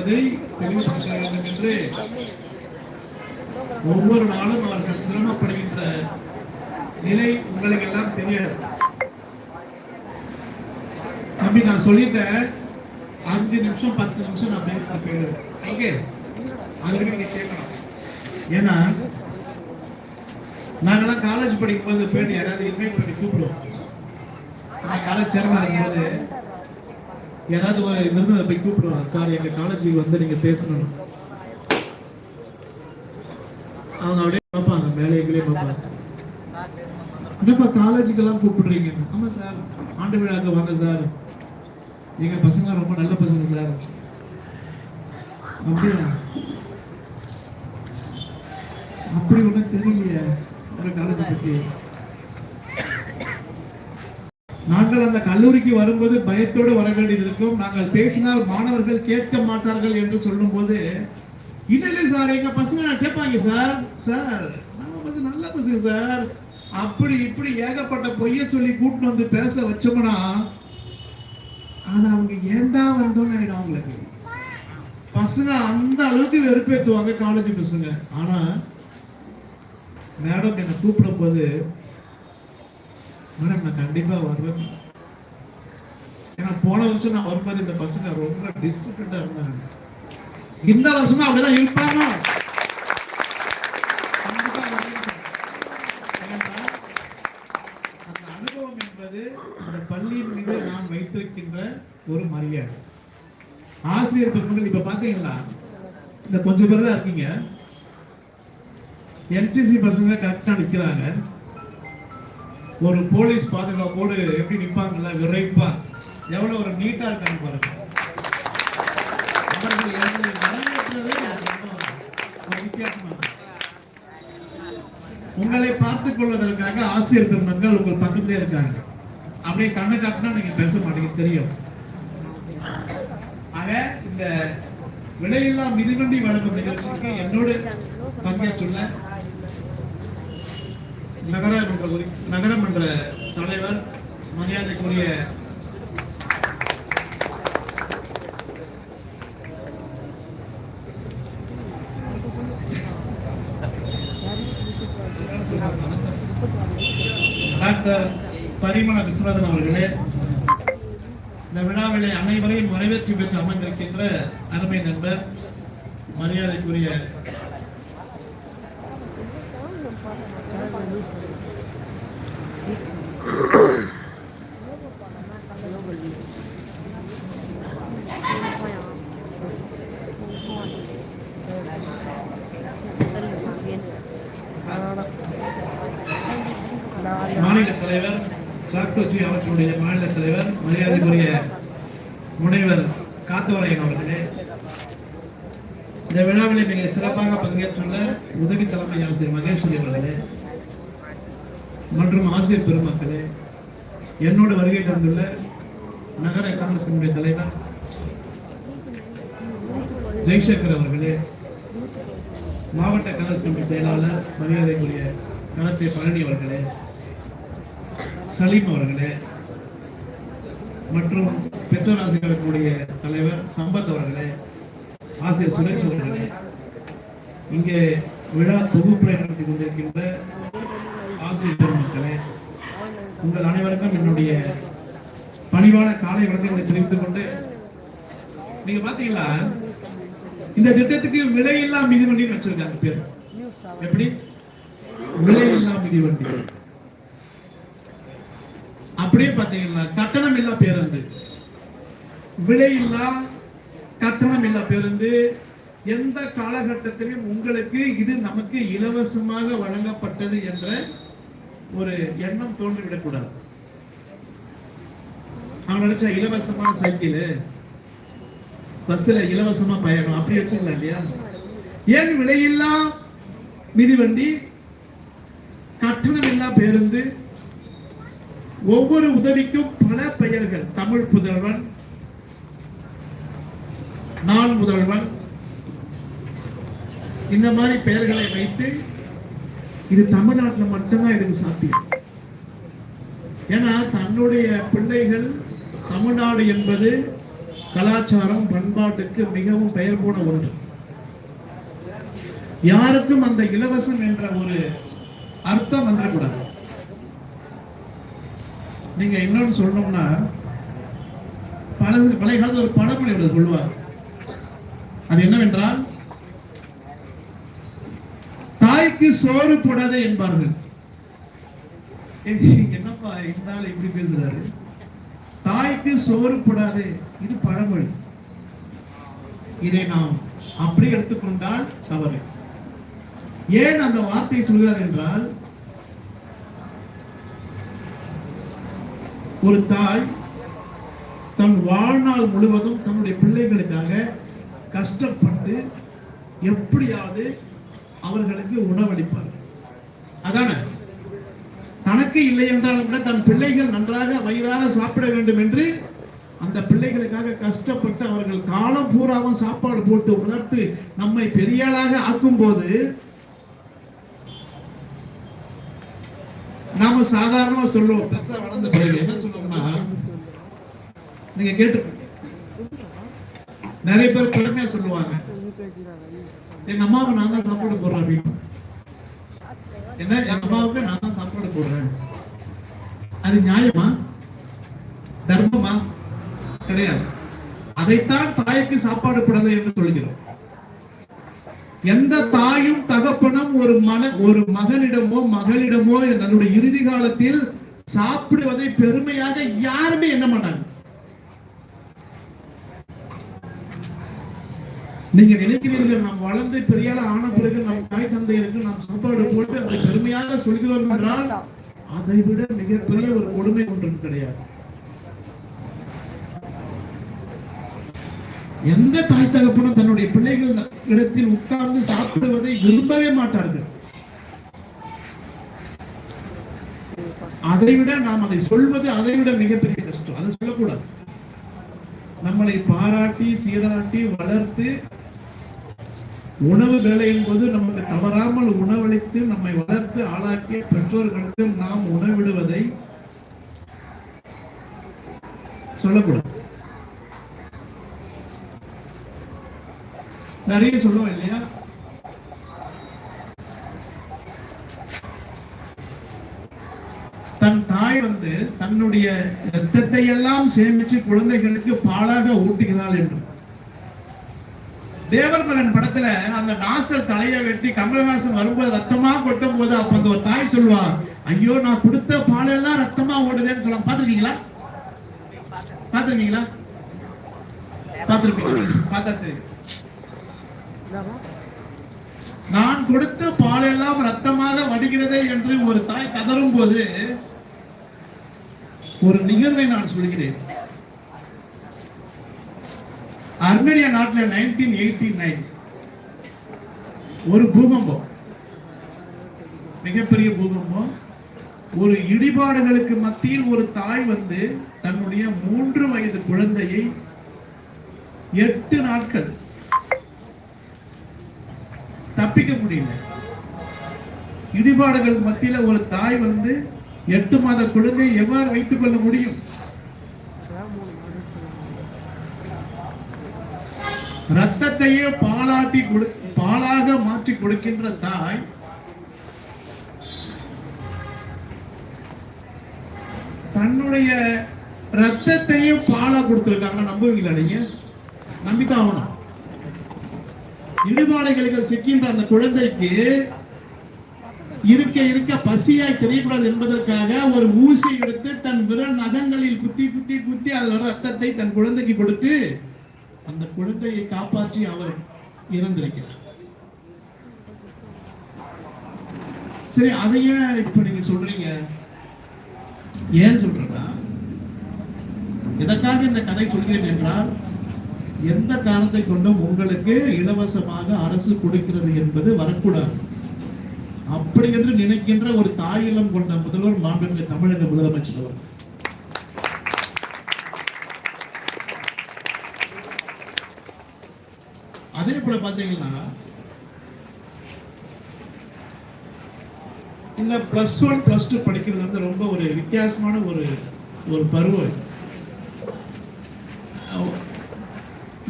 என்பதை தெரிவித்துக் வேண்டும் என்று ஒவ்வொரு நாளும் அவர்கள் சிரமப்படுகின்ற நிலை உங்களுக்கு எல்லாம் தெரியாது. தம்பி நான் சொல்லிட்டேன். அஞ்சு நிமிஷம் பத்து நிமிஷம் நான் பேசுற பேரு ஓகே? அதுக்கு நீங்க கேட்கணும். ஏன்னா நாங்கெல்லாம் காலேஜ் படிக்கும்போது போயிட்டு யாராவது இன்வைட் பண்ணி கூப்பிடுவோம். நான் காலேஜ் சேர்மா இருக்கும்போது யாராவது ஒரு விருந்தினர் போய் கூப்பிடுவாங்க. சார் எங்க காலேஜுக்கு வந்து நீங்க பேசணும். அவங்க அப்படியே பார்ப்பாங்க. மேலேகளே பார்ப்பாங்க. என்னப்பா காலேஜுக்கெல்லாம் கூப்பிடுறீங்க? ஆமா சார். ஆண்டு விழாக்கு வாங்க சார். எங்க பசங்க ரொம்ப நல்ல பசங்க சார். அப்படியா? அப்படி ஒன்றும் தெரியலையே. உங்க காலேஜ் பத்தி. நாங்கள் அந்த கல்லூரிக்கு வரும்போது பயத்தோடு வர வேண்டியது இருக்கும் நாங்கள் பேசினால் மாணவர்கள் கேட்க மாட்டார்கள் என்று சொல்லும்போது இல்ல இல்லை சார் எங்க பசங்க நான் கேட்பாங்க சார். சார் நம்ம பசங்க நல்ல பசங்க சார். அப்படி இப்படி ஏகப்பட்ட பொய்ய சொல்லி கூட்டின்னு வந்து பேச வச்சோம்னா ஆனா அவங்க ஏண்டா வந்தோம்னு ஆயிடும் அவங்களுக்கு பசங்க அந்த அளவுக்கு வெறுப்பேற்றுவாங்க காலேஜ் பசங்க. ஆனா மேடம் என்னை கூப்பிடும் போது மேடம் நான் கண்டிப்பா வருவேன் ஏன்னா போன வருஷம் நான் வரும்போது இந்த பசங்க ரொம்ப டிசிப்ளின்டா இருந்தாங்க இந்த வருஷமும் அப்படிதான் இருப்பாங்க. அந்த அனுபவம் என்பது அந்த பள்ளியின் மீது நாம் வைத்திருக்கின்ற ஒரு மரியாதை. ஆசிரியர் பெருமக்கள் இப்ப பாத்தீங்களா? இந்த கொஞ்சம் பேர் தான் இருக்கீங்க. என்சிசி பசங்க கரெக்டா நிக்கிறாங்க. ஒரு போலீஸ் பாதுகாப்போடு எப்படி நிற்பாங்கல்ல விரைப்பா? எவ்வளவு ஒரு நீட்டா இருக்காங்க பாருங்க. அவர்கள் எங்களை வரவேற்றதே ஒரு உங்களை பார்த்துக் கொள்வதற்காக ஆசிரியர் பெருமக்கள் உங்கள் பக்கத்திலே இருக்காங்க. அப்படியே கண்ணை காட்டினா நீங்க பேச மாட்டீங்க தெரியும். ஆக இந்த விலையில்லா மிதிவண்டி வழங்கும் நிகழ்ச்சிக்கு என்னோடு பங்கேற்றுள்ள நகரமன்ற உரி- நகரமன்ற தலைவர் மரியாதைக்குரிய டாக்டர் பரிமள விஸ்வநாதன் அவர்களே இந்த விழாவிலே அனைவரையும் வரவேற்று பெற்று அமர்ந்திருக்கின்ற அருமை நண்பர் மரியாதைக்குரிய மாநில தலைவர் சாக்தோச்சி அவர்களுடைய மாநில தலைவர் மரியாதைக்குரிய முனைவர் காத்தவரையன் அவர்களே இந்த விழாவிலே மிக சிறப்பாக பங்கேற்றுள்ள உதவி தலைமை ஆசிரியர் மகேஸ்வரி அவர்களே மற்றும் ஆசிரியர் பெருமக்களே என்னோட வருகை தந்துள்ள நகர காங்கிரஸ் கமிட்டி தலைவர் ஜெய்சங்கர் அவர்களே மாவட்ட காங்கிரஸ் கமிட்டி செயலாளர் மரியாதைக்குரிய கணத்தை பழனி அவர்களே சலீம் அவர்களே மற்றும் பெற்றோர் ஆசிரியர்களுடைய தலைவர் சம்பத் அவர்களே ஆசிரியர் சுரேஷ் அவர்களே இங்கே விழா தொகுப்புரை நடத்தி கொண்டிருக்கின்ற ஆசிரியர் பெருமக்களே உங்கள் அனைவருக்கும் என்னுடைய பணிவான காலை வணக்கங்களை தெரிவித்துக் கொண்டு நீங்க பாத்தீங்களா? இந்த திட்டத்துக்கு விலையில்லா மிதிவண்டின்னு வச்சிருக்காங்க பேர். எப்படி? விலையில்லா மிதிவண்டி அப்படியே பாத்தீங்கன்னா கட்டணம் இல்லா பேருந்து. விலையில்லா கட்டணம் இல்லா பேருந்து. எந்த காலகட்டத்திலும் உங்களுக்கு இது நமக்கு இலவசமாக வழங்கப்பட்டது என்ற ஒரு எண்ணம் தோன்றிவிடக்கூடாது. அவன் நினைச்சா இலவசமான சைக்கிள் பஸ்ல இலவசமா பயணம் அப்படி வச்சுக்கலாம் இல்லையா? ஏன் விலையில்லா மிதிவண்டி கட்டணம் இல்லா பேருந்து ஒவ்வொரு உதவிக்கும் பல பெயர்கள். தமிழ் புதல்வன் நான் முதல்வன் இந்த மாதிரி பெயர்களை வைத்து இது தமிழ்நாட்டில் மட்டும்தான் இதுக்கு சாத்தியம். ஏன்னா தன்னுடைய பிள்ளைகள் தமிழ்நாடு என்பது கலாச்சாரம் பண்பாட்டுக்கு மிகவும் பெயர் போன ஒன்று. யாருக்கும் அந்த இலவசம் என்ற ஒரு அர்த்தம் வந்துடக்கூடாது. நீங்க இன்னொன்னு சொல்லணும்னா பல பழைய காலத்துல ஒரு பழமொழி ஒன்று சொல்லுவார் அது என்னவென்றால் தாய்க்கு சோறு போடாதே என்பார்கள். என்னப்பா இருந்தாலும் இப்படி பேசுறாரு? தாய்க்கு சோறு போடாது இது பழமொழி. இதை நாம் அப்படி எடுத்துக்கொண்டால் தவறு. ஏன் அந்த வார்த்தை சொல்கிறார் என்றால் ஒரு தாய் தன் வாழ்நாள் முழுவதும் தன்னுடைய பிள்ளைகளுக்காக கஷ்டப்பட்டு எப்படியாவது அவர்களுக்கு உணவளிப்பார் அதானே? தனக்கு இல்லை என்றாலும் கூட தன் பிள்ளைகள் நன்றாக வயிறார சாப்பிட வேண்டும் என்று அந்த பிள்ளைகளுக்காக கஷ்டப்பட்டு அவர்கள் காலம் பூராவும் சாப்பாடு போட்டு உணர்த்து நம்மை பெரியாளாக ஆக்கும் போது நாம சாதாரணமா சொல்லுவோம். பெருசா வளர்ந்த என்ன சொல்லுவோம்னா நீங்க கேட்டு நிறைய பேர் பெருமையா சொல்லுவாங்க. எங்க அம்மாவை நான் தான் சாப்பாடு போடுறேன் அப்படின்னு என்ன? எங்க அம்மாவுக்கு நான் தான் சாப்பாடு போடுறேன். அது நியாயமா? தர்மமா? கிடையாது. அதைத்தான் தாய்க்கு சாப்பாடு போடாது என்று சொல்கிறோம். எந்த தாயும் தகப்பனும் ஒரு மன ஒரு மகனிடமோ மகளிடமோ தன்னுடைய இறுதி காலத்தில் சாப்பிடுவதை பெருமையாக யாருமே எண்ண மாட்டாங்க. நீங்க நினைக்கிறீர்கள் நாம் வளர்ந்து பெரியால ஆன பிறகு நம் தாய் தந்தையருக்கு நாம் சாப்பாடு போட்டு அதை பெருமையாக சொல்கிறோம் என்றால் அதை விட மிகப்பெரிய ஒரு கொடுமை ஒன்றும் கிடையாது. எந்த தாய் தகப்பனும் தன்னுடைய பிள்ளைகள் இடத்தில் உட்கார்ந்து சாப்பிடுவதை விரும்பவே மாட்டார்கள். அதை விட நாம் அதை சொல்வது அதை விட மிகப்பெரிய கஷ்டம். அதை சொல்லக்கூடாது. நம்மளை பாராட்டி சீராட்டி வளர்த்து உணவு வேலை என்பது நமக்கு தவறாமல் உணவளித்து நம்மை வளர்த்து ஆளாக்கிய பெற்றோர்களுக்கு நாம் உணவிடுவதை சொல்லக்கூடாது. நிறைய சொல்லுவோம் இல்லையா? தன் தாய் வந்து தன்னுடைய ரத்தத்தை எல்லாம் சேமிச்சு குழந்தைகளுக்கு பாலாக ஊட்டுகிறாள் என்று. தேவர் மகன் படத்துல அந்த நாசர் தலையை வெட்டி கமலஹாசன் வரும்போது ரத்தமா கொட்டும் போது அப்ப அந்த ஒரு தாய் சொல்லுவா ஐயோ நான் கொடுத்த பாலெல்லாம் ரத்தமா ஓடுதேன்னு சொல்லலாம் பாத்துருக்கீங்களா பாத்துருக்கீங்களா பாத்துருப்பீங்க பார்த்தா நான் கொடுத்த பாலெல்லாம் ரத்தமாக வடிகிறதே என்று ஒரு தாய் கதரும் போது ஒரு நிகழ்வை நான் சொல்கிறேன். அர்மேனியா நாட்டில் நைன்டீன் எயிட்டி நைன் ஒரு பூகம்பம். மிகப்பெரிய பூகம்பம். ஒரு இடிபாடுகளுக்கு மத்தியில் ஒரு தாய் வந்து தன்னுடைய மூன்று வயது குழந்தையை எட்டு நாட்கள் தப்பிக்க முடியல. இடிபாடுகள் மத்தியில ஒரு தாய் வந்து எட்டு மாத குழந்தையை எவ்வாறு வைத்துக் கொள்ள முடியும்? ரத்தத்தையே பாலாட்டி கொடு- பாலாக மாற்றி கொடுக்கின்ற தாய் தன்னுடைய ரத்தத்தையும் பாலா கொடுத்திருக்காங்க. நம்புவீங்களா நீங்க? நம்பிதான் ஆகணும். இடுபாடுகளுக்கு சிக்கின்ற அந்த குழந்தைக்கு இருக்க இருக்க பசியாய் தெரியக்கூடாது என்பதற்காக ஒரு ஊசி எடுத்து தன் விரல் நகங்களில் குத்தி குத்தி குத்தி அதில் வர ரத்தத்தை தன் குழந்தைக்கு கொடுத்து அந்த குழந்தையை காப்பாற்றி அவர் இறந்திருக்கிறார். சரி அதையே இப்ப நீங்க சொல்றீங்க. ஏன் சொல்றேன்னா எதற்காக இந்த கதை சொல்கிறேன் என்றால் எந்த காரணத்தை கொண்டும் உங்களுக்கு இலவசமாக அரசு கொடுக்கிறது என்பது வரக்கூடாது. அப்படி என்று நினைக்கின்ற ஒரு தாயிலம் கொண்ட முதல்வர் மாண்புமிகு தமிழக முதலமைச்சர் அவர் அதே போல பாத்தீங்கன்னா இந்த பிளஸ் ஒன் பிளஸ் டூ படிக்கிறது வந்து ரொம்ப ஒரு வித்தியாசமான ஒரு ஒரு பருவம்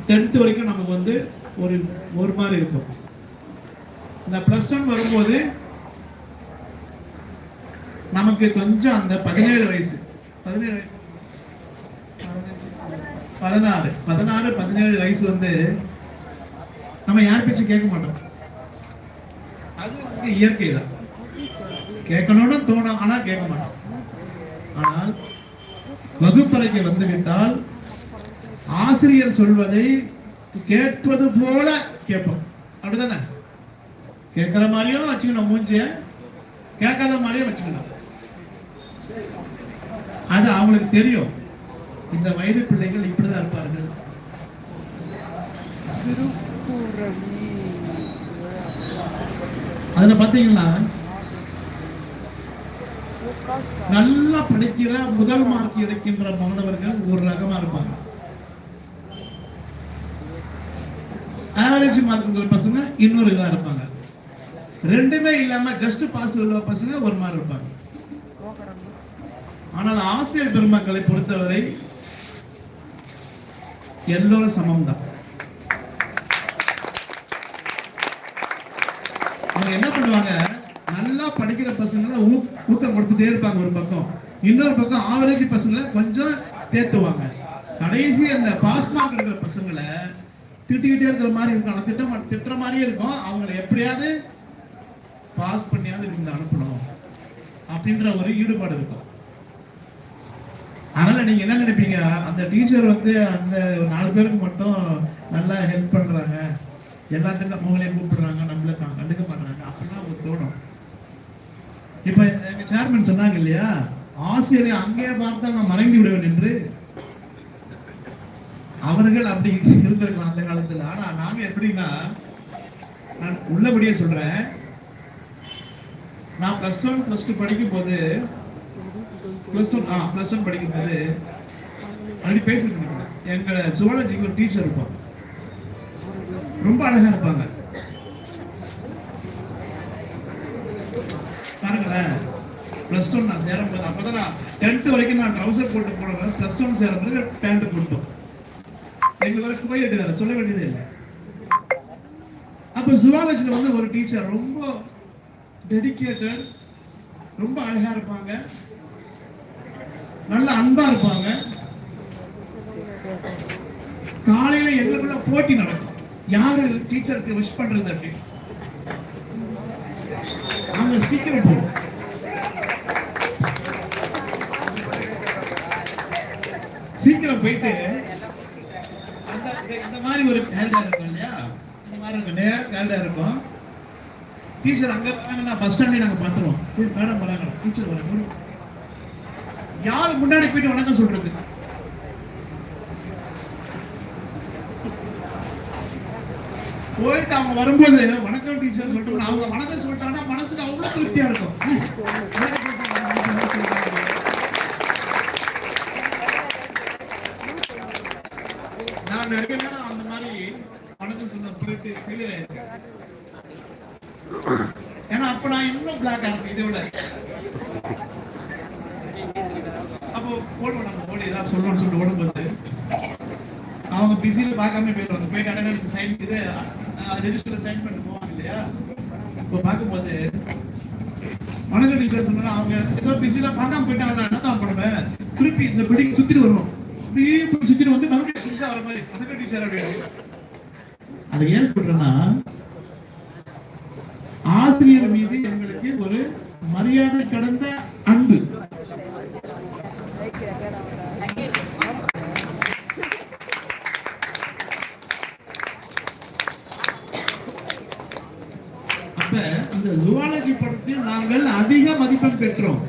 டென்த் வரைக்கும் நமக்கு வந்து ஒரு ஒரு மாதிரி இருக்கும். இந்த ப்ளஸ் ஒன் வரும்போது நமக்கு கொஞ்சம் அந்த பதினேழு வயசு. பதினேழு பதினாறு. பதினாறு பதினேழு வயசு வந்து நம்ம யார் பேச்சு கேட்க மாட்டோம். அது வந்து இயற்கை தான். கேட்கணும்னு தோணும் ஆனா கேட்க மாட்டோம். ஆனால் வகுப்பறைக்கு வந்து விட்டால் ஆசிரியர் சொல்வதை கேட்பது போல கேட்போம். அப்படிதானே? கேட்கிற மாதிரியும் வச்சுக்கணும் மூஞ்சிய. கேட்காத மாதிரியும் வச்சுக்கணும். அது அவங்களுக்கு தெரியும். இந்த வயது பிள்ளைகள் இப்படிதான் இருப்பார்கள். அதுல பாத்தீங்கன்னா நல்லா படிக்கிற முதல் மார்க் எடுக்கின்ற மாணவர்கள் ஒரு ரகமா இருப்பாங்க. ஆவரேஜ் மார்க் உள்ள பசங்க இன்னொரு இதா இருப்பாங்க. ரெண்டுமே இல்லாம ஜஸ்ட் பாஸ் உள்ள பசங்க ஒரு மாதிரி இருப்பாங்க. ஆனால் ஆசிரியர் பெருமக்களை பொறுத்தவரை எல்லோரும் சமம் தான் அவங்க என்ன பண்ணுவாங்க? நல்லா படிக்கிற பசங்களை ஊ- ஊக்கம் கொடுத்துட்டே இருப்பாங்க ஒரு பக்கம். இன்னொரு பக்கம் ஆவரேஜ் பசங்களை கொஞ்சம் தேத்துவாங்க. கடைசி அந்த பாஸ் மார்க் இருக்கிற பசங்களை திட்டிக்கிட்டே இருக்கிற மாதிரி இருக்கும். ஆனா திட்ட திட்டுற மாதிரியே இருக்கும். அவங்களை எப்படியாவது பாஸ் பண்ணியாவது நீங்க அனுப்பணும் அப்படின்ற ஒரு ஈடுபாடு இருக்கும். அதனால நீங்க என்ன நினைப்பீங்க? அந்த டீச்சர் வந்து அந்த நாலு பேருக்கு மட்டும் நல்லா ஹெல்ப் பண்றாங்க. எல்லாத்துக்கும் அவங்களே கூப்பிடுறாங்க நம்மள கா- கண்டுக்க மாட்டாங்க அப்படிலாம் ஒரு தோணும். இப்ப எங்க சேர்மன் சொன்னாங்க இல்லையா? ஆசிரியரை அங்கேயே பார்த்தா நான் மறைந்து விடுவேன் என்று. அவர்கள் அப்படி இருந்திருக்கலாம் அந்த காலத்துல. ஆனா நாங்க எப்படின்னா நான் உள்ளபடியே சொல்றேன். நான் பிளஸ் ஒன் பிளஸ் டூ படிக்கும் போது பிளஸ் ஒன் ஆ பிளஸ் ஒன் படிக்கும் போது அப்படி பேசிட்டு இருக்கேன் எங்க சுவாலஜிக்கு ஒரு டீச்சர் இருப்பாங்க ரொம்ப அழகா இருப்பாங்க. பாருங்களேன். பிளஸ் ஒன் நான் சேரும் போது அப்பதான் நான் டென்த் வரைக்கும் நான் ட்ரௌசர் போட்டு போனேன் பிளஸ் ஒன் சேரும் போது பேண்ட் போட்டோம் எங்களுக்கு போய் எடுக்கிறாரு சொல்ல வேண்டியதே இல்லை. அப்ப சுவாலஜில வந்து ஒரு டீச்சர் ரொம்ப டெடிகேட்டட் ரொம்ப அழகா இருப்பாங்க. நல்ல அன்பா இருப்பாங்க. காலையில எங்களுக்குள்ள போட்டி நடக்கும். யாரு டீச்சருக்கு விஷ் பண்றது அப்படி? சீக்கிரம் போகும் சீக்கிரம் போயிட்டு அந்த இந்த- மாதிரி ஒரு கேல்டா இருக்கும் இல்லையா? இந்த மாதிரி இருக்கும் நேரம் கேல்டா இருக்கும். டீச்சர் அங்க இருக்காங்கன்னா பஸ் ஸ்டாண்ட்ல நாங்க பாத்துருவோம் மேடம் வராங்க டீச்சர் வராங்க யாரு முன்னாடி போயிட்டு வணக்கம் சொல்றது? போயிட்டு அவங்க வரும்போது வணக்கம் டீச்சர் சொல்லிட்டு அவங்க வணக்கம் சொல்லிட்டாங்கன்னா மனசுக்கு அவ்வளோ திருப்தியா இருக்கும். நான் நிறைய நேரம் அந்த மாதிரி வணக்கம் சொன்ன பிறகு ஃபெயிலியர் ஆயிருக்கேன் ஏன்னா அப்ப நான் இன்னும் பிளாக் ஆகும் இதை விட. அப்போ ஓடுவோம் நம்ம ஓடி ஏதாவது சொல்லணும்னு சொல்லிட்டு ஓடும்போது அவங்க பிஸியில் பார்க்காம போயிடுவாங்க. போயிட்டு அட்டண்டன்ஸ் சைன் இது ரெஜிஸ்டர் சைன் பண்ணி போவாங்க இல்லையா? இப்போ பார்க்கும்போது வணக்கம் டீச்சர் சொன்னா அவங்க ஏதோ பிஸியில பார்க்காம போயிட்டாங்கன்னா என்ன தான் பண்ணுவேன்? திருப்பி இந்த பில்டிங் சுத்திட்டு வருவோம். அப்படியே இப்படி சுத்திட்டு வந்து மறுபடியும் புதுசா வர மாதிரி வணக்கம் டீச்சர் அப்படின்னு அதை ஏன் சொல்றேன்னா ஆசிரியர் மீது எங்களுக்கு ஒரு மரியாதை கடந்த அன்பு அப்ப இந்த ஜுவாலஜி படத்தில் நாங்கள் அதிக மதிப்பெண் பெற்றோம்.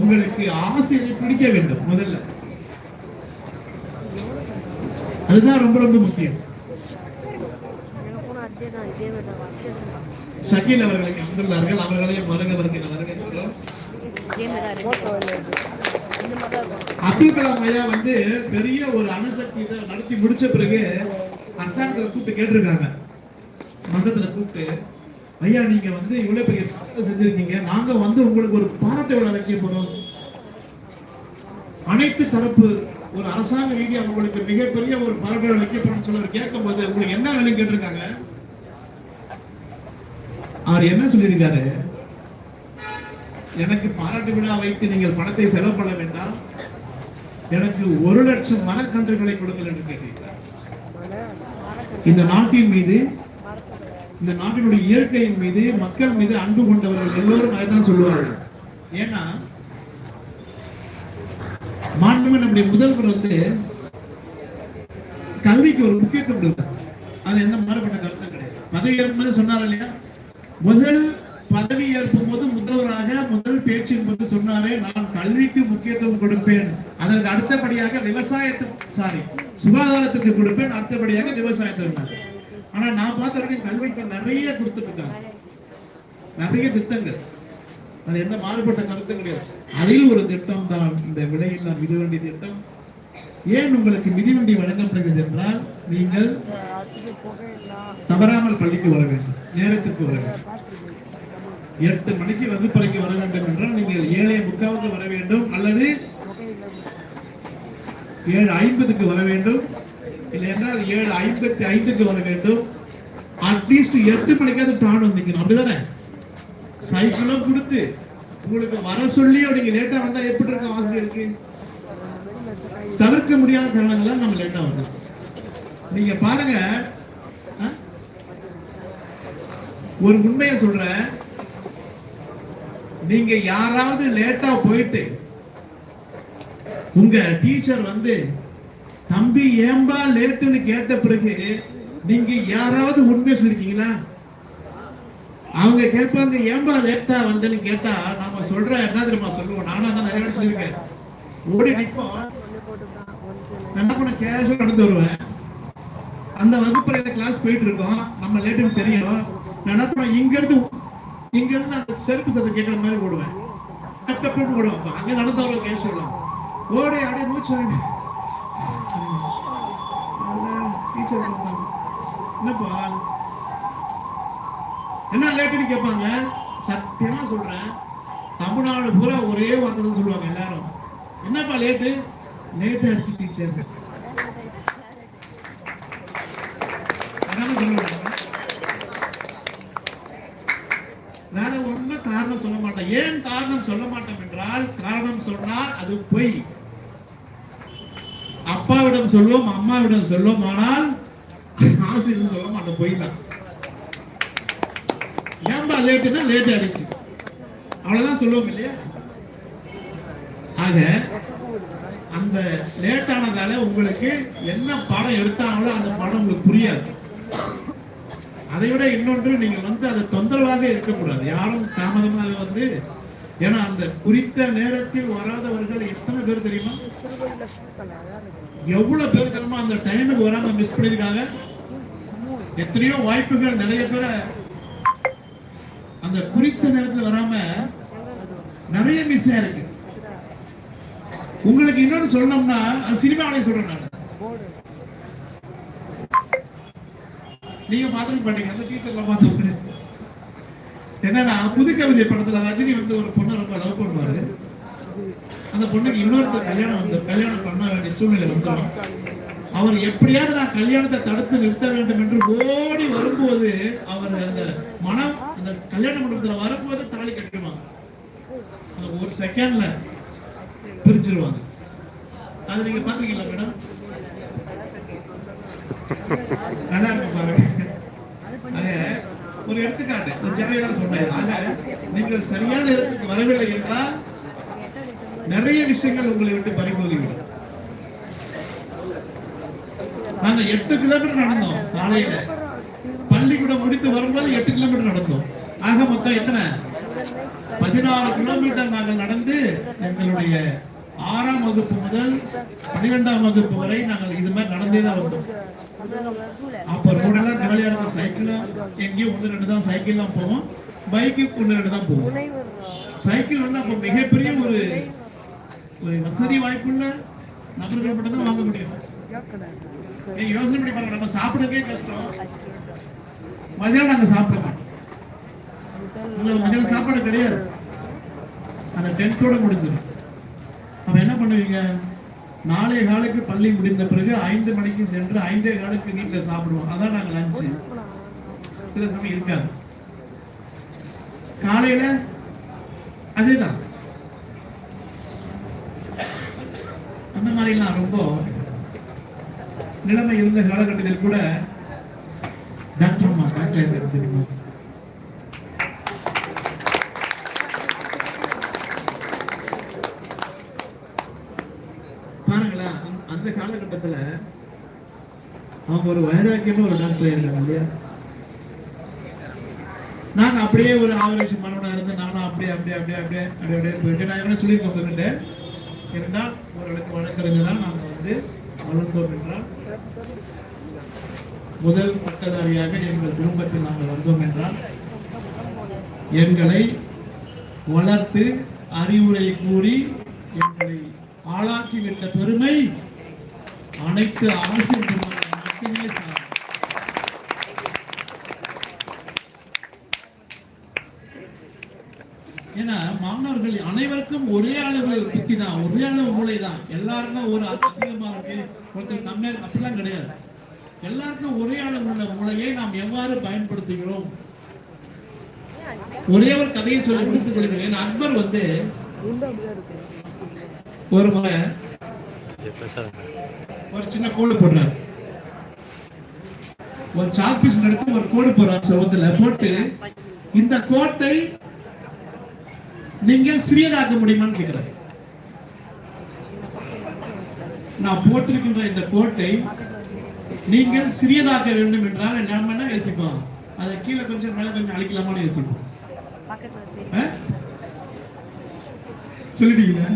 உங்களுக்கு ஆசிரியரை பிடிக்க வேண்டும் முதல்ல. அதுதான் ரொம்ப ரொம்ப முக்கியம். எனக்கும் அவர்களை வந்துள்ளார்கள் அவர்களையும் வருக வருக வருகிறோம் அப்துல் கலாம் ஐயா வந்து பெரிய ஒரு அணுசக்தி இதை நடத்தி முடிச்ச பிறகு அரசாங்கத்தில் கூப்பிட்டு கேட்டிருக்காங்க. மன்றத்தில் கூப்பிட்டு ஐயா நீங்க வந்து இவ்வளவு பெரிய சாதனை செஞ்சிருக்கீங்க. நாங்க வந்து உங்களுக்கு ஒரு பாராட்டு விழா வைக்க போறோம் அனைத்து தரப்பு ஒரு அரசாங்க ரீதியா உங்களுக்கு மிகப்பெரிய ஒரு பாராட்டு போறோம்னு சொல்லி கேட்கும்போது உங்களுக்கு என்ன வேணும் கேட்டிருக்காங்க? அவர் என்ன சொல்லியிருக்காரு? எனக்கு பாராட்டு விழா வைத்து நீங்கள் பணத்தை செலவு பண்ண வேண்டாம். எனக்கு ஒரு லட்சம் மரக்கன்றுகளை கொடுங்கள் என்று கேட்டிருக்கிறார். இந்த நாட்டின் மீது இந்த நாட்டினுடைய இயற்கையின் மீது மக்கள் மீது அன்பு கொண்டவர்கள் எல்லோரும் அதைதான் சொல்லுவார்கள். ஏன்னா மாண்புமே நம்முடைய முதல்வர் வந்து கல்விக்கு ஒரு முக்கியத்துவம் கொடுத்தார். அது எந்த மாறுபட்ட கருத்தும் கிடையாது. பதவி ஏற்பது சொன்னார் இல்லையா? முதல் பதவி ஏற்கும் போது முதல்வராக முதல் பேச்சின் போது சொன்னாரே நான் கல்விக்கு முக்கியத்துவம் கொடுப்பேன். அதற்கு அடுத்தபடியாக விவசாயத்துக்கு சாரி சுகாதாரத்துக்கு கொடுப்பேன். அடுத்தபடியாக விவசாயத்திற்கு ஆனா நான் பார்த்த வரைக்கும் கல்விக்கு நிறைய கொடுத்துட்டு நிறைய திட்டங்கள். அது எந்த மாறுபட்ட கருத்தும் கிடையாது. அதில் ஒரு திட்டம் தான் இந்த விலையில்லா மிதிவண்டி திட்டம். ஏன் உங்களுக்கு மிதிவண்டி வழங்கப்படுகிறது என்றால் நீங்கள் தவறாமல் பள்ளிக்கு வர வேண்டும். நேரத்துக்கு வர வேண்டும். எட்டு மணிக்கு வகுப்பறைக்கு வர வேண்டும் என்றால் நீங்கள் ஏழை முக்காவுக்கு வர வேண்டும் அல்லது ஏழு ஐம்பதுக்கு வர வேண்டும். இல்லை என்றால் ஏழு ஐம்பத்தி ஐந்துக்கு வர வேண்டும். அட்லீஸ்ட் எட்டு மணிக்காவது டான் வந்திக்கணும். அப்படிதானே? சைக்கிளும் கொடுத்து உங்களுக்கு வர சொல்லி நீங்க லேட்டா வந்தா எப்படி இருக்கும் ஆசிரியருக்கு தவிர்க்க முடியாத காரணங்களால நம்ம லேட்டா வரணும். நீங்க பாருங்க. ஒரு உண்மையை சொல்றேன். நீங்க யாராவது லேட்டா போயிட்டு உங்க டீச்சர் வந்து தம்பி ஏம்பா லேட்டுன்னு கேட்ட பிறகு நீங்க யாராவது உண்மை சொல்லிருக்கீங்களா? அவங்க கேட்பாங்க ஏம்பா லேட்டா வந்தேன்னு கேட்டா நாம சொல்ற என்ன தெரியுமா சொல்லுவோம்? நானும் அதான் நிறைய வாட்டி சொல்லியிருக்கேன். ஓடி நிற்போம் என்ன பண்ண கேஷுவல் நடந்து வருவேன். அந்த வகுப்பறையில கிளாஸ் போயிட்டு இருக்கோம். நம்ம லேட்டுன்னு தெரியும். நான் என்ன பண்ணுவேன்? இங்க இருந்து இங்க இருந்து அந்த செருப்பு சத்தம் கேட்கற மாதிரி ஓடுவேன். டப் டப்னு ஓடுவேன். அப்ப அங்க நடந்து வர ஓடி அப்படியே மூச்சு வாங்கி. அதான் teacher வந்தாங்க. என்னப்பா என்ன லேட்டுன்னு கேட்பாங்க சத்தியமா சொல்றேன் தமிழ்நாடு பூரா ஒரே வார்த்தை சொல்லுவாங்க எல்லாரும் என்னப்பா லேட்டு லேட்டு அடிச்சு டீச்சர் அதானே சொல்லுவாங்க வேற காரணம் சொல்ல மாட்டேன் ஏன் காரணம் சொல்ல மாட்டேன் என்றால் காரணம் சொன்னால் அது பொய் அப்பாவிடம் சொல்லுவோம் அம்மாவிடம் சொல்லுவோம் ஆனால் ஆசிரியர் சொல்ல மாட்டோம் போயிடலாம். ஏன்பா லேட்டுன்னா லேட் ஆயிடுச்சு. அவ்வளவுதான் சொல்லுவோம் இல்லையா? ஆக அந்த லேட் ஆனதால உங்களுக்கு என்ன படம் எடுத்தாங்களோ அந்த படம் உங்களுக்கு புரியாது. அதை விட இன்னொன்று நீங்க வந்து அது தொந்தரவாக இருக்கக்கூடாது. யாரும் தாமதமாக வந்து ஏன்னா அந்த குறித்த நேரத்தில் வராதவர்கள் எத்தனை பேர் தெரியுமா? எவ்வளவு பேர் தெரியுமா அந்த டைமுக்கு வராம மிஸ் பண்ணிருக்காங்க? எத்தனையோ வாய்ப்புகள் நிறைய பேரை அந்த குறித்த நேரத்துல வராம நிறைய மிஸ் ஆயிருக்கு. உங்களுக்கு இன்னொன்னு சொல்லணும்னா அது சினிமாவிலே சொல்றேன் நான். நீங்க பார்த்துட்டு பண்ணீங்க அந்த டீச்சர்ல பார்த்து என்னன்னா புது கவிதை படத்துல ரஜினி வந்து ஒரு பொண்ணு ரொம்ப லவ் பண்ணுவாரு. அந்த பொண்ணுக்கு இன்னொருத்தர் கல்யாணம் வந்து கல்யாணம் பண்ண வேண்டிய சூழ்நிலை வந்துடும் அவர் எப்படியாவது நான் கல்யாணத்தை தடுத்து நிறுத்த வேண்டும் என்று ஓடி வரும்போது அவர் அந்த மனம் அந்த கல்யாண மண்டபத்தில் வரும்போது தாலி கட்டுவாங்க அந்த ஒரு செகண்ட்ல பிரிச்சிருவாங்க. அது நீங்க பாத்துருக்கீங்களா மேடம்? நல்லா இருக்கும் பாருங்க. ஒரு எடுத்துக்காட்டு. ஒரு சொன்னேன் ஆக நீங்கள் சரியான இடத்துக்கு வரவில்லை என்றால் நிறைய விஷயங்கள் உங்களை விட்டு பறிபோகிவிடும். நாங்க எட்டு கிலோமீட்டர் நடந்தோம் காலையில. பள்ளிக்கூடம் முடித்து வரும்போது எட்டு கிலோமீட்டர் நடந்தோம். ஆக மொத்தம் எத்தனை? பதினாறு கிலோமீட்டர் நாங்கள் நடந்து எங்களுடைய ஆறாம் வகுப்பு முதல் பன்னிரெண்டாம் வகுப்பு வரை நாங்கள் இது மாதிரி நடந்தே தான் வந்தோம். அப்ப ரோடெல்லாம் ஜாலியா இருக்கும் சைக்கிளா எங்கேயும் ஒன்று ரெண்டு தான் சைக்கிள் தான் போவோம். பைக்கு ஒன்று ரெண்டு தான் போவோம். சைக்கிள் வந்து அப்ப மிகப்பெரிய ஒரு வசதி வாய்ப்புள்ள நபர்கள் மட்டும் தான் வாங்க முடியும். நீங்க யோசனை பண்ணி பாருங்க நம்ம சாப்பிடுறதே கஷ்டம். மதியம் நாங்க சாப்பிட மாட்டோம். உங்களுக்கு மதியானம் சாப்பாடு கிடையாது. அந்த டென்த்தோட முடிஞ்சிடும். அப்ப என்ன பண்ணுவீங்க? நாளை காலுக்கு பள்ளி முடிந்த பிறகு ஐந்து மணிக்கு சென்று ஐந்தே காலுக்கு வீட்டுல சாப்பிடுவோம். அதான் நாங்க லஞ்சு சில சமயம் இருக்காது. காலையில அதேதான் அந்த மாதிரிலாம் ரொம்ப நிலைமை இருந்த காலகட்டத்தில் கூட டாக்டர் அம்மா டாக்டர் தெரியுமா? பாருங்களேன் அந்த- அந்த காலகட்டத்துல அவங்க ஒரு வைராக்கியமா ஒரு டாக்டர் இருக்காங்க இல்லையா? நாங்க அப்படியே ஒரு ஆவரேஜ் மனோட இருந்து நானும் அப்படியே அப்படியே அப்படியே அப்படியே அப்படியே அப்படியே போயிட்டு நான் என்ன சொல்லியிருக்கேன் உங்ககிட்ட. ஏன்னா அவர்களுக்கு வழக்கறிஞரால் நாங்க வந்து வளர்ந்தோம் என்றால் முதல் பட்டதாரியாக எங்கள் குடும்பத்தில் நாங்கள் வந்தோம் என்றால் எங்களை வளர்த்து அறிவுரை கூறி எங்களை ஆளாக்கிவிட்ட பெருமை அனைத்து அரசியல் மட்டுமே சார் ஏன்னா மாணவர்கள் அனைவருக்கும் ஒரே அளவு புத்தி தான் ஒரே அளவு மூளை தான். எல்லாருக்கும் ஒரு அதிகமா இருக்கு ஒருத்தர் கம்மியா அப்படிலாம் கிடையாது. எல்லாருக்கும் ஒரே அளவு உள்ள மூளையை நாம் எவ்வாறு பயன்படுத்துகிறோம்? ஒரே ஒரு கதையை சொல்லி முடித்துக் கொள்கிறேன். அக்பர் வந்து ஒரு முறை ஒரு சின்ன கோடு போடுறாரு. ஒரு சாக்பீஸ் நடத்தி ஒரு கோடு போடுறாரு செவத்துல. போட்டு இந்த கோட்டை நீங்கள் சிறியதாக்க முடியுமான்னு கேட்கிறாரு நான் போட்டிருக்கின்ற இந்த கோட்டை நீங்கள் சிறியதாக்க வேண்டும் என்றால் நாம என்ன யோசிப்போம். அதை கீழே கொஞ்சம் மேல கொஞ்சம் அழிக்கலாமான்னு யோசிப்போம்? சொல்லிட்டீங்களா?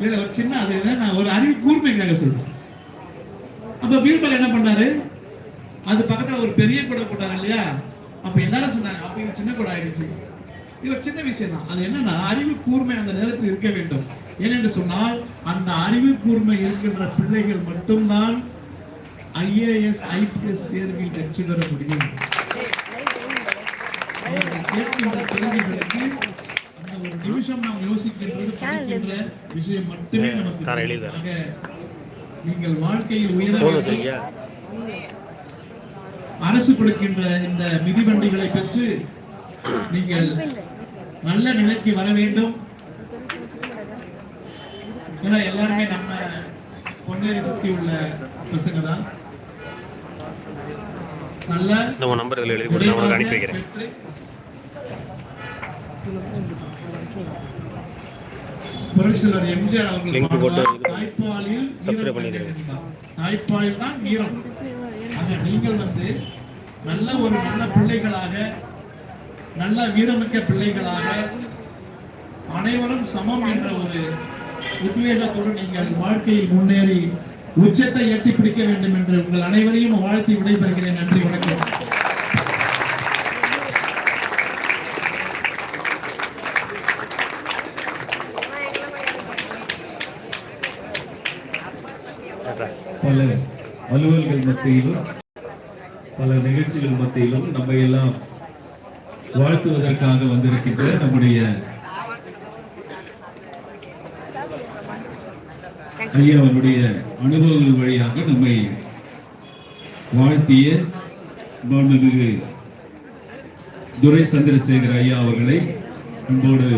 இல்ல சின்ன அது நான் ஒரு அறிவு கூர்மைக்காக சொல்றேன். அப்ப பீர்பல் என்ன பண்ணாரு? அது பக்கத்துல ஒரு பெரிய கூட போட்டாரு இல்லையா? அப்ப எல்லாரும் சொன்னாங்க அப்ப இது சின்ன கூட ஆயிடுச்சு. இது ஒரு சின்ன விஷயம் தான் அது என்னன்னா அறிவு கூர்மை அந்த நேரத்தில் இருக்க வேண்டும். ஏனென்று சொன்னால் அந்த அறிவு கூர்மை இருக்கின்ற பிள்ளைகள் மட்டும்தான் ஐஏஎஸ் ஐபிஎஸ் தேர்வில் வெற்றி பெற முடியும். கேட்கின்ற கேள்விகளுக்கு அந்த ஒரு நிமிஷம் நாம் யோசிக்கின்றது படிக்கின்ற விஷயம் மட்டுமே நமக்கு நீங்கள் வாழ்க்கையில் உயர. அரசு கொடுக்கின்ற இந்த மிதிவண்டிகளை பெற்று நீங்கள் நல்ல நிலைக்கு வர வேண்டும். ஏன்னா எல்லாருமே நம்ம பொன்னேரி சுத்தி உள்ள பசங்க தான். நல்ல இந்த உன் நம்பர் இதில் எழுதி அனுப்பி வைக்கிறேன். புரட்சியாளர் எம்ஜிஆர் அவர்கள் தாய்ப்பாலில் பண்ணிடுங்க. தாய்ப்பாலில் தான் வீரம். ஆக நீங்கள் வந்து நல்ல ஒரு நல்ல பிள்ளைகளாக நல்ல வீரமிக்க பிள்ளைகளாக அனைவரும் சமம் என்ற ஒரு உத்வேகத்தோடு நீங்கள் வாழ்க்கையில் முன்னேறி உச்சத்தை எட்டி பிடிக்க வேண்டும் என்று உங்கள் அனைவரையும் வாழ்த்தி விடைபெறுகிறேன். நன்றி வணக்கம். பல அலுவல்கள் மத்தியிலும் பல நிகழ்ச்சிகள் மத்தியிலும் நம்ம எல்லாம் வாழ்த்துவதற்காக வந்திருக்கின்ற நம்முடைய ஐயாவனுடைய அனுபவங்கள் வழியாக நம்மை வாழ்த்திய மாண்புமிகு துரை சந்திரசேகர் ஐயா அவர்களை அன்போடு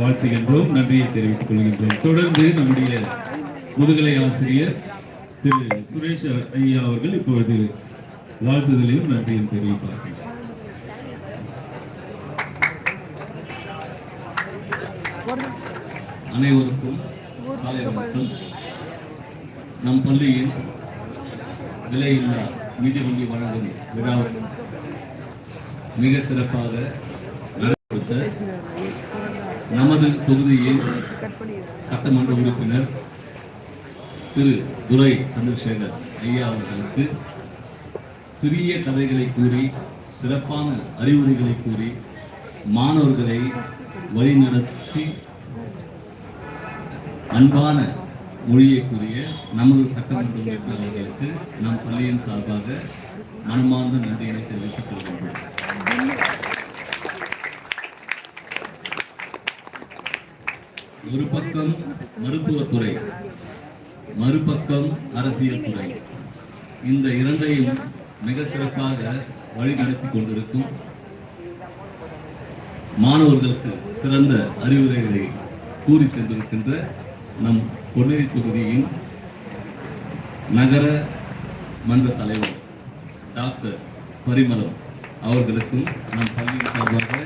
வாழ்த்துகின்றோம் நன்றியை தெரிவித்துக் கொள்கின்றோம். தொடர்ந்து நம்முடைய முதுகலை ஆசிரியர் திரு சுரேஷ் ஐயா அவர்கள் இப்பொழுது வாழ்த்துதலையும் நன்றியும் தெரிவிப்பார்கள். அனைவருக்கும் காலை வணக்கம் நம் பள்ளியில் விலையில்லா மிதிவண்டி வழங்கும் விழாவை மிக சிறப்பாக நடத்த நமது தொகுதியின் சட்டமன்ற உறுப்பினர் திரு துரை சந்திரசேகர் ஐயா அவர்களுக்கு சிறிய கதைகளை கூறி சிறப்பான அறிவுரைகளை கூறி மாணவர்களை வழிநடத்தி அன்பான மொழியை கூறிய நமது சட்டமன்ற உறுப்பினர்களுக்கு நம் பள்ளியின் சார்பாக மனமார்ந்த நன்றிகளை தெரிவித்துக் கொள்கின்றோம். ஒரு பக்கம் மருத்துவத்துறை மறுபக்கம் அரசியல் துறை. இந்த இரண்டையும் மிக சிறப்பாக வழிநடத்தி கொண்டிருக்கும் மாணவர்களுக்கு சிறந்த அறிவுரைகளை கூறி சென்றிருக்கின்ற நம் பொன்னேரி தொகுதியின் நகர மன்ற தலைவர் டாக்டர் பரிமளம் அவர்களுக்கும் நம் பள்ளியின் சார்பாக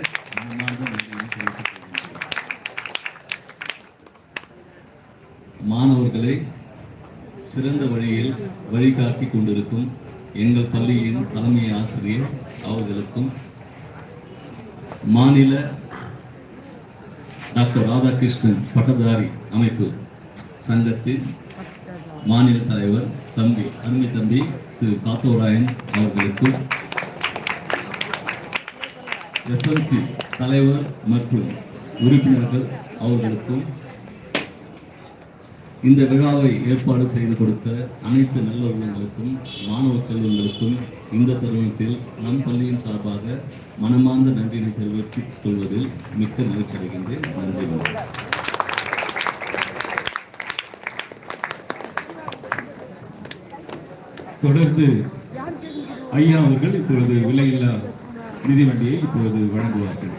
மாணவர்களை சிறந்த வழியில் வழிகாட்டி கொண்டிருக்கும் எங்கள் பள்ளியின் தலைமை ஆசிரியர் அவர்களுக்கும் மாநில டாக்டர் ராதாகிருஷ்ணன் பட்டதாரி அமைப்பு சங்கத்தின் மாநில தலைவர் தம்பி அருமை தம்பி திரு காத்தோராயன் அவர்களுக்கும் எஸ்எம்சி தலைவர் மற்றும் உறுப்பினர்கள் அவர்களுக்கும் இந்த விழாவை ஏற்பாடு செய்து கொடுத்த அனைத்து நல்ல உள்ளங்களுக்கும் மாணவ செல்வங்களுக்கும் இந்த தருணத்தில் நம் பள்ளியின் சார்பாக மனமார்ந்த நன்றியை தெரிவித்துக் கொள்வதில் மிக்க மகிழ்ச்சி அடைகின்றேன் நன்றி. தொடர்ந்து ஐயா அவர்கள் இப்பொழுது விலையில்லா மிதிவண்டியை இப்பொழுது வழங்குவார்கள்.